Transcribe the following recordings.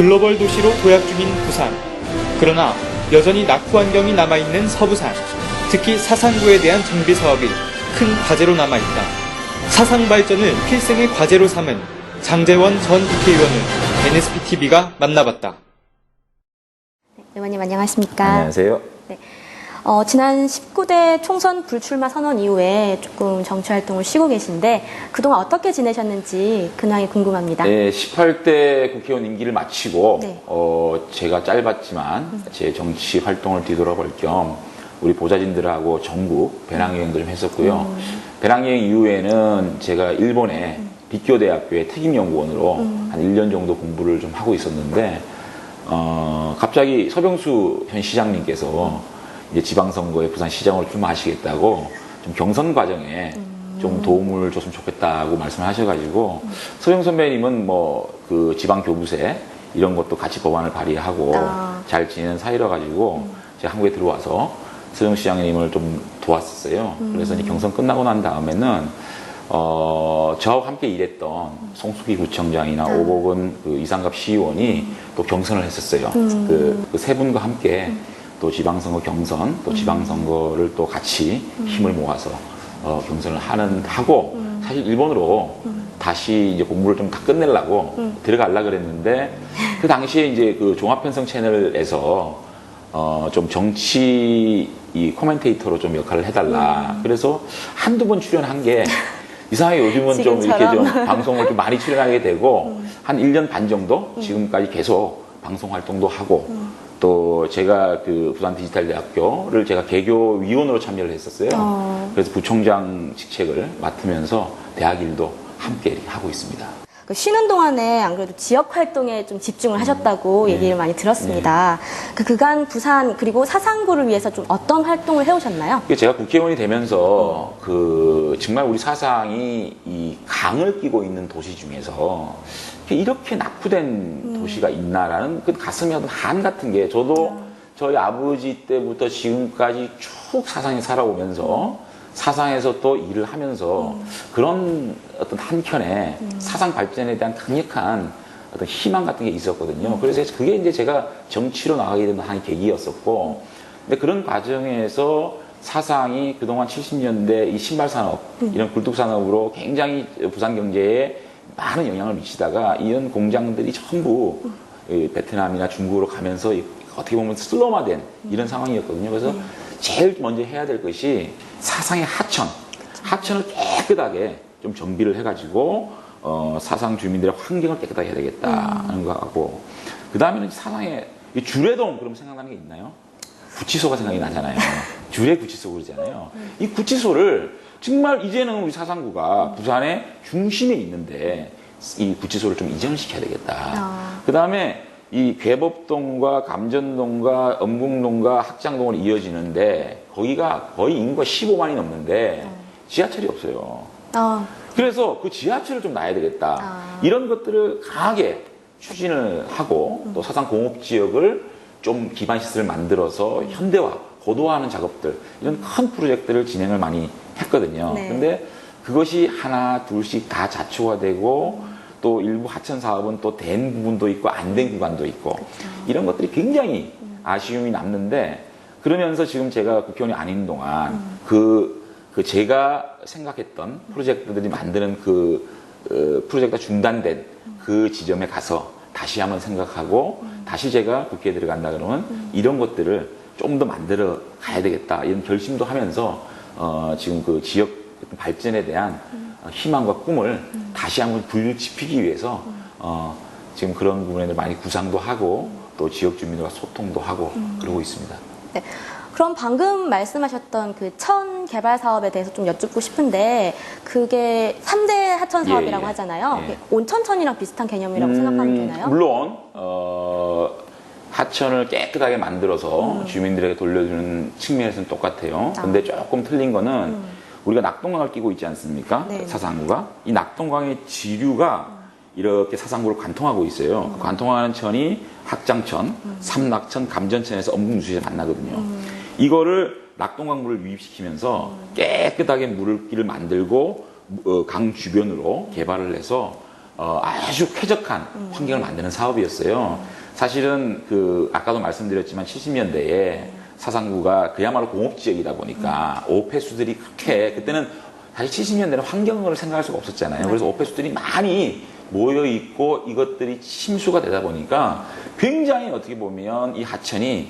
글로벌 도시로 도약 중인 부산. 그러나 여전히 낙후 환경이 남아있는 서부산. 특히 사상구에 대한 정비 사업이 큰 과제로 남아있다. 사상 발전을 필생의 과제로 삼은 장재원 전 국회의원을 NSPTV가 만나봤다. 의원님 안녕하십니까? 안녕하세요. 어, 지난 19대 총선 불출마 선언 이후에 조금 정치 활동을 쉬고 계신데 그동안 어떻게 지내셨는지 근황이 궁금합니다. 네, 18대 국회의원 임기를 마치고 네. 어, 제가 짧았지만 제 정치 활동을 뒤돌아볼 겸 우리 보좌진들하고 전국 배낭여행도 좀 했었고요. 배낭여행 이후에는 제가 일본의 비쿄대학교의 특임연구원으로 한 1년 정도 공부를 좀 하고 있었는데 어, 갑자기 서병수 현 시장님께서 이제 지방선거에 부산시장으로 출마하시겠다고 좀 경선 과정에 좀 도움을 줬으면 좋겠다고 말씀을 하셔가지고 서영 선배님은 뭐 그 지방 교부세 이런 것도 같이 법안을 발의하고 아. 잘 지내는 사이라 가지고 제가 한국에 들어와서 서영 시장님을 좀 도왔었어요. 그래서 이제 경선 끝나고 난 다음에는 어, 저하고 함께 일했던 송수기 구청장이나 오복은 그 이상갑 시의원이 또 경선을 했었어요. 그세 분과 함께 또 지방선거 경선, 또 지방선거를 또 같이 힘을 모아서 어, 경선을 하는 하고 사실 일본으로 다시 이제 공부를 좀 다 끝내려고 들어가려 그랬는데 그 당시에 이제 그 종합편성 채널에서 어, 좀 정치 이 코멘테이터로 좀 역할을 해달라. 그래서 한두 번 출연한 게 이상하게 요즘은 좀 이렇게 좀. 방송을 좀 많이 출연하게 되고 한 1년 반 정도 지금까지 계속 방송 활동도 하고 또 제가 그 부산 디지털 대학교를 제가 개교 위원으로 참여를 했었어요. 어. 그래서 부총장 직책을 맡으면서 대학 일도 함께 하고 있습니다. 그 쉬는 동안에 안 그래도 지역 활동에 좀 집중을 하셨다고 네. 얘기를 많이 들었습니다. 그 그간 부산 그리고 사상구를 위해서 좀 어떤 활동을 해오셨나요? 제가 국회의원이 되면서 그 정말 우리 사상이 이 강을 끼고 있는 도시 중에서 이렇게 낙후된 도시가 있나라는 그 가슴에 어떤 한 같은 게 저도 저희 아버지 때부터 지금까지 쭉 사상에 살아오면서 사상에서 또 일을 하면서 그런 어떤 한켠에 사상 발전에 대한 강력한 어떤 희망 같은 게 있었거든요. 그래서 그게 이제 제가 정치로 나가게 된 한 계기였었고, 근데 그런 과정에서 사상이 그동안 70년대 이 신발 산업, 이런 굴뚝 산업으로 굉장히 부산 경제에 많은 영향을 미치다가 이런 공장들이 전부 이 베트남이나 중국으로 가면서 이 어떻게 보면 슬럼화된 이런 상황이었거든요. 그래서 제일 먼저 해야 될 것이 사상의 하천, 하천을 깨끗하게 좀 정비를 해가지고 어, 사상 주민들의 환경을 깨끗하게 해야 되겠다는 거 하고 그 다음에는 사상의 이 주례동 그럼 생각나는 게 있나요? 구치소가 생각이 나잖아요. 주례 구치소 그러잖아요. 이 구치소를 정말 이제는 우리 사상구가 부산의 중심에 있는데 이 구치소를 좀 이전을 시켜야 되겠다. 아. 그 다음에 이 괴법동과 감전동과 엄궁동과 학장동으로 이어지는데 거기가 거의 인구가 15만이 넘는데 지하철이 없어요. 어, 그래서 그 지하철을 좀 놔야 되겠다. 아. 이런 것들을 강하게 추진을 하고 또 사상 공업 지역을 좀 기반 시설을 만들어서 현대화, 고도화하는 작업들 이런 큰 프로젝트를 진행을 많이 했거든요. 네. 근데 그것이 하나 둘씩 다 자초화되고 또 일부 하천 사업은 또 된 부분도 있고 안 된 구간도 있고 이런 것들이 굉장히 아쉬움이 남는데 그러면서 지금 제가 국회의원이 아닌 동안 그, 그 제가 생각했던 프로젝트들이 만드는 그 어, 프로젝트가 중단된 그 지점에 가서 다시 한번 생각하고 다시 제가 국회에 들어간다 그러면 이런 것들을 좀 더 만들어 가야 되겠다. 이런 결심도 하면서 어, 지금 그 지역 발전에 대한 어, 희망과 꿈을 다시 한번 불지피기 위해서 어, 지금 그런 부분에 많이 구상도 하고 또 지역 주민들과 소통도 하고 그러고 있습니다. 네. 그럼 방금 말씀하셨던 그 천 개발 사업에 대해서 좀 여쭙고 싶은데 그게 3대 하천 예, 사업이라고 예. 하잖아요. 예. 온천천이랑 비슷한 개념이라고 생각하면 음, 되나요? 물론 어, 하천을 깨끗하게 만들어서 주민들에게 돌려주는 측면에서는 똑같아요. 아. 근데 조금 틀린 거는 우리가 낙동강을 끼고 있지 않습니까? 네. 사상구가 이 낙동강의 지류가 이렇게 사상구를 관통하고 있어요. 그 관통하는 천이 학장천, 삼낙천, 감전천에서 엄궁수시에 만나거든요. 이거를 낙동강 물을 유입시키면서 깨끗하게 물길을 만들고 어, 강 주변으로 개발을 해서 어, 아주 쾌적한 환경을 만드는 사업이었어요. 사실은 그 아까도 말씀드렸지만 70년대에 사상구가 그야말로 공업 지역이다 보니까 오폐수들이 그렇게 그때는 사실 70년대는 환경을 생각할 수가 없었잖아요. 그래서 오폐수들이 많이 모여 있고 이것들이 침수가 되다 보니까 굉장히 어떻게 보면 이 하천이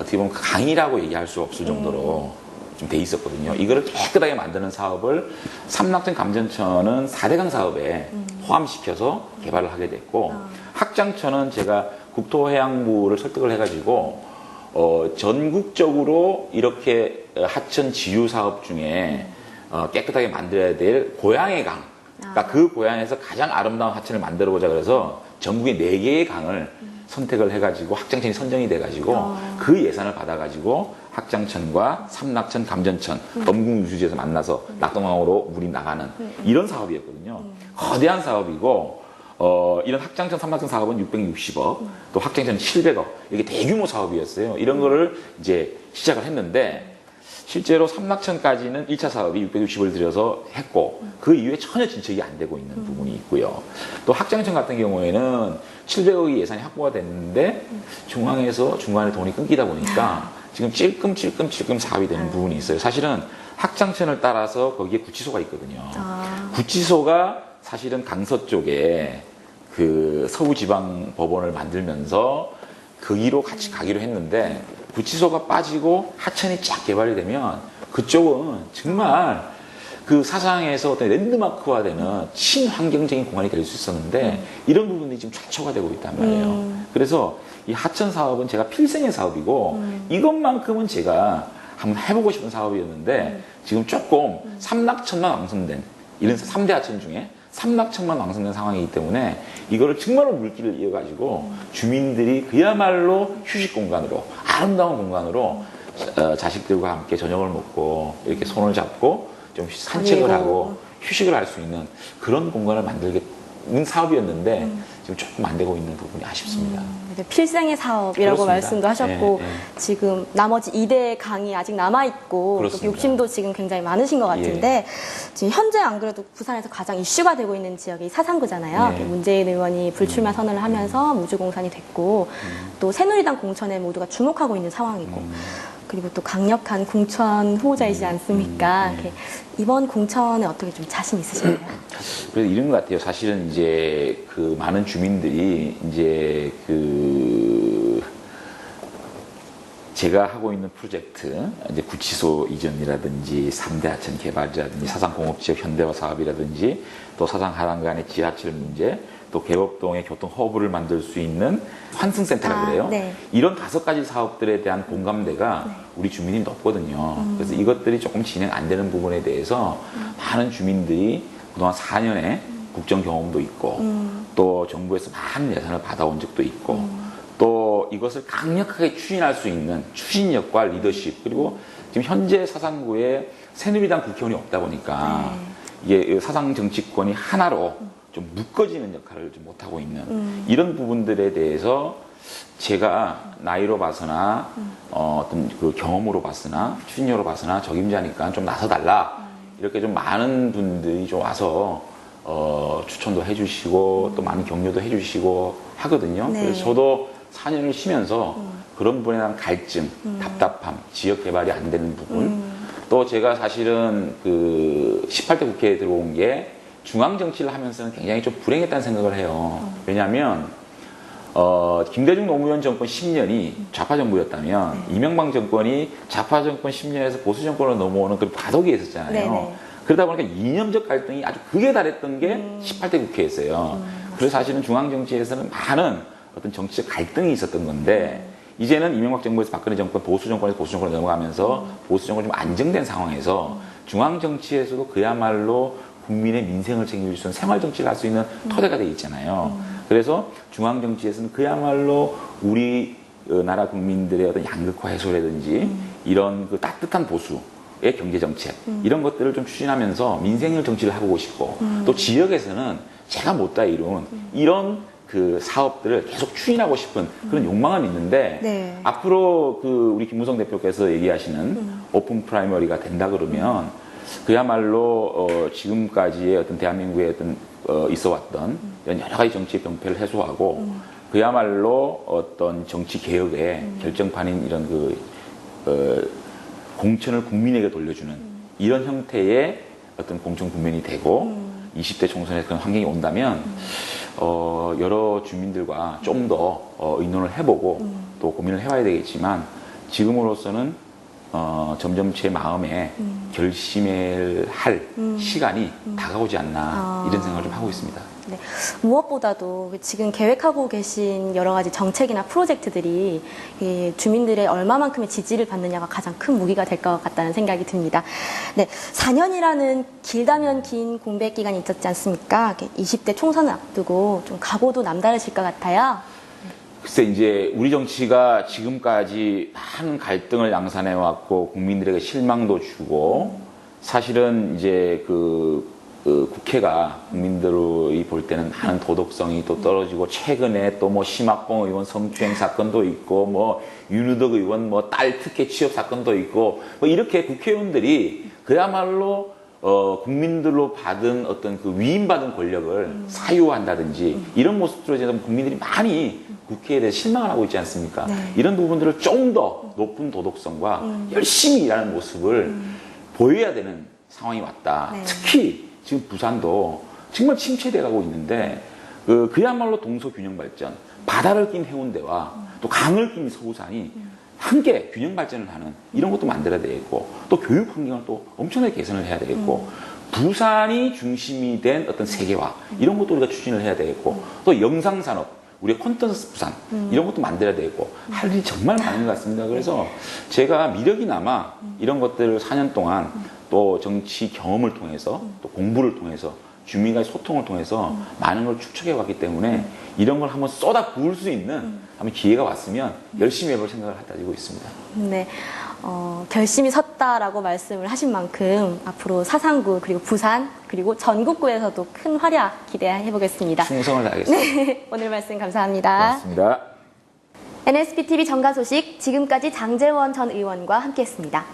어떻게 보면 강이라고 얘기할 수 없을 정도로 좀돼 있었거든요. 이거를 깨끗하게 만드는 사업을 삼락천 감전천은 4대강 사업에 포함시켜서 개발을 하게 됐고 학장천은 제가 국토해양부를 설득을 해가지고 어, 전국적으로 이렇게 하천 지유 사업 중에 어, 깨끗하게 만들어야 될 고양의 강. 그러니까 그 고양에서 가장 아름다운 하천을 만들어 보자 그래서 전국의 네 개의 강을 선택을 해가지고 학장천이 선정이 돼가지고 그 예산을 받아가지고 학장천과 삼락천, 감전천, 엄궁 유수지에서 만나서 낙동강으로 물이 나가는 이런 사업이었거든요. 거대한 사업이고 어, 이런 학장천, 삼락천 사업은 660억, 또 학장천 700억 이게 대규모 사업이었어요. 이런 거를 이제 시작을 했는데 실제로 삼락천까지는 1차 사업이 660을 들여서 했고 그 이후에 전혀 진척이 안 되고 있는 부분이 있고요. 또 학장천 같은 경우에는 700억이 예산이 확보가 됐는데 중앙에서 중간에 돈이 끊기다 보니까 지금 찔끔찔끔찔끔 사업이 되는 부분이 있어요. 사실은 학장천을 따라서 거기에 구치소가 있거든요. 아. 구치소가 사실은 강서 쪽에 그 서부지방법원을 만들면서 거기로 같이 가기로 했는데 구치소가 빠지고 하천이 쫙 개발이 되면 그쪽은 정말 그 사상에서 어떤 랜드마크화 되는 친환경적인 공간이 될 수 있었는데 이런 부분이 지금 좌초가 되고 있단 말이에요. 그래서 이 하천 사업은 제가 필생의 사업이고 이것만큼은 제가 한번 해보고 싶은 사업이었는데 지금 조금 삼락천만 왕성된 이런 3대 하천 중에 삼락천만 왕성된 상황이기 때문에 이거를 정말로 물길을 이어가지고 주민들이 그야말로 휴식 공간으로 아름다운 공간으로 어, 자식들과 함께 저녁을 먹고 이렇게 손을 잡고 좀 산책을. 하고 휴식을 할 수 있는 그런 공간을 만들겠는 사업이었는데 지금 조금 안 되고 있는 부분이 아쉽습니다. 이제 필생의 사업이라고 그렇습니다. 말씀도 하셨고 예, 예. 지금 나머지 2대 강이 아직 남아 있고. 욕심도 지금 굉장히 많으신 것 같은데 지금 현재 안 그래도 부산에서 가장 이슈가 되고 있는 지역이 사상구잖아요. 예. 문재인 의원이 불출마 선언을 하면서 무주공산이 됐고 또 새누리당 공천에 모두가 주목하고 있는 상황이고 그리고 또 강력한 공천 후보자이지 않습니까? 이렇게 이번 공천에 어떻게 좀 자신 있으신가요? 그래서 이런 것 같아요. 사실은 이제 그 많은 주민들이 이제 그 제가 하고 있는 프로젝트, 이제 구치소 이전이라든지 3대 하천 개발이라든지 사상공업지역 현대화 사업이라든지 또 사상 하단 간의 지하철 문제, 또 개업동의 교통 허브를 만들 수 있는 환승센터라 아, 그래요. 네. 이런 다섯 가지 사업들에 대한 공감대가 우리 주민이 높거든요. 그래서 이것들이 조금 진행 안 되는 부분에 대해서 많은 주민들이 그동안 4년의 국정 경험도 있고 또 정부에서 많은 예산을 받아온 적도 있고 또 이것을 강력하게 추진할 수 있는 추진력과 리더십 그리고 지금 현재 사상구에 새누리당 국회의원이 없다 보니까 이게 사상 정치권이 하나로 좀 묶어지는 역할을 좀 못하고 있는 이런 부분들에 대해서 제가 나이로 봐서나 어, 어떤 그 경험으로 봤으나 추진력으로 봐서나 적임자니까 좀 나서달라. 이렇게 좀 많은 분들이 좀 와서 어, 추천도 해주시고 또 많은 격려도 해주시고 하거든요. 네. 그래서 저도 4년을 쉬면서 그런 부분에 대한 갈증, 답답함, 지역 개발이 안 되는 부분. 또 제가 사실은 그 18대 국회에 들어온 게 중앙 정치를 하면서는 굉장히 좀 불행했다는 생각을 해요. 왜냐하면 어, 김대중 노무현 정권 10년이 좌파 정부였다면 이명박 정권이 좌파 정권 10년에서 보수 정권으로 넘어오는 그 과도기에 있었잖아요. 네네. 그러다 보니까 이념적 갈등이 아주 극에 달했던 게 18대 국회였어요. 그래서 사실은 중앙 정치에서는 많은 어떤 정치적 갈등이 있었던 건데 이제는 이명박 정부에서 박근혜 정권, 보수 정권에서 보수 정권으로 넘어가면서 보수 정권이 좀 안정된 상황에서 중앙 정치에서도 그야말로 국민의 민생을 책임질 수 있는 생활 정치를 할 수 있는 토대가 돼 있잖아요. 그래서 중앙 정치에서는 그야말로 우리 어, 나라 국민들의 어떤 양극화 해소라든지 이런 그 따뜻한 보수 의 경제 정책 이런 것들을 좀 추진하면서 민생을 정치를 해보고 싶고 또 지역에서는 제가 못다 이룬 이런 그 사업들을 계속 추진하고 싶은 그런 욕망은 있는데 네. 앞으로 그 우리 김무성 대표께서 얘기하시는 오픈 프라이머리가 된다 그러면 그야말로 어 지금까지의 어떤 대한민국의 어떤 어, 있어왔던 여러 가지 정치의 병폐를 해소하고 그야말로 어떤 정치 개혁의 결정판인 이런 그 어, 공천을 국민에게 돌려주는 이런 형태의 어떤 공천 국면이 되고 20대 총선에 그런 환경이 온다면 어, 여러 주민들과 좀더 어, 의논을 해보고 또 고민을 해봐야 되겠지만 지금으로서는 어, 점점 제 마음에 결심을 할 시간이 다가오지 않나 아. 이런 생각을 좀 하고 있습니다. 네. 무엇보다도 지금 계획하고 계신 여러 가지 정책이나 프로젝트들이 이 주민들의 얼마만큼의 지지를 받느냐가 가장 큰 무기가 될 것 같다는 생각이 듭니다. 네. 4년이라는 길다면 긴 공백 기간이 있었지 않습니까? 이렇게 20대 총선을 앞두고 좀 각오도 남다르실 것 같아요. 글쎄 이제 우리 정치가 지금까지 많은 갈등을 양산해 왔고 국민들에게 실망도 주고 사실은 이제 그, 그 국회가 국민들이 볼 때는 많은 도덕성이 또 떨어지고 최근에 또 뭐 심학봉 의원 성추행 사건도 있고 뭐 윤우덕 의원 뭐 딸 특혜 취업 사건도 있고 뭐 이렇게 국회의원들이 그야말로 어, 국민들로 받은 어떤 그 위임받은 권력을 사유한다든지 이런 모습들에 대해서 국민들이 많이 국회에 대해 실망을 하고 있지 않습니까? 네. 이런 부분들을 좀더 높은 도덕성과 열심히 일하는 모습을 보여야 되는 상황이 왔다. 네. 특히 지금 부산도 정말 침체돼 가고 있는데 그, 그야말로 동서균형 발전, 바다를 낀 해운대와 또 강을 낀 서부산이 함께 균형 발전을 하는 이런 것도 만들어야 되겠고 또 교육 환경을 또 엄청나게 개선을 해야 되겠고 부산이 중심이 된 어떤 세계화 이런 것도 우리가 추진을 해야 되겠고 또 영상 산업 우리의 콘텐츠 부산 이런 것도 만들어야 되고 할 일이 정말 많은 것 같습니다. 그래서 제가 미력이 남아 이런 것들을 4년 동안 또 정치 경험을 통해서 또 공부를 통해서 주민과의 소통을 통해서 많은 걸 축적해 왔기 때문에 이런 걸 한번 쏟아 부을 수 있는 한번 기회가 왔으면 열심히 해볼 생각을 가지고 있습니다. 네. 어, 결심이 섰다라고 말씀을 하신 만큼 앞으로 사상구 그리고 부산 그리고 전국구에서도 큰 활약 기대해 보겠습니다. 충성을 다하겠습니다. 네, 오늘 말씀 감사합니다. 고맙습니다. NSPTV 정가 소식 지금까지 장재원 전 의원과 함께했습니다.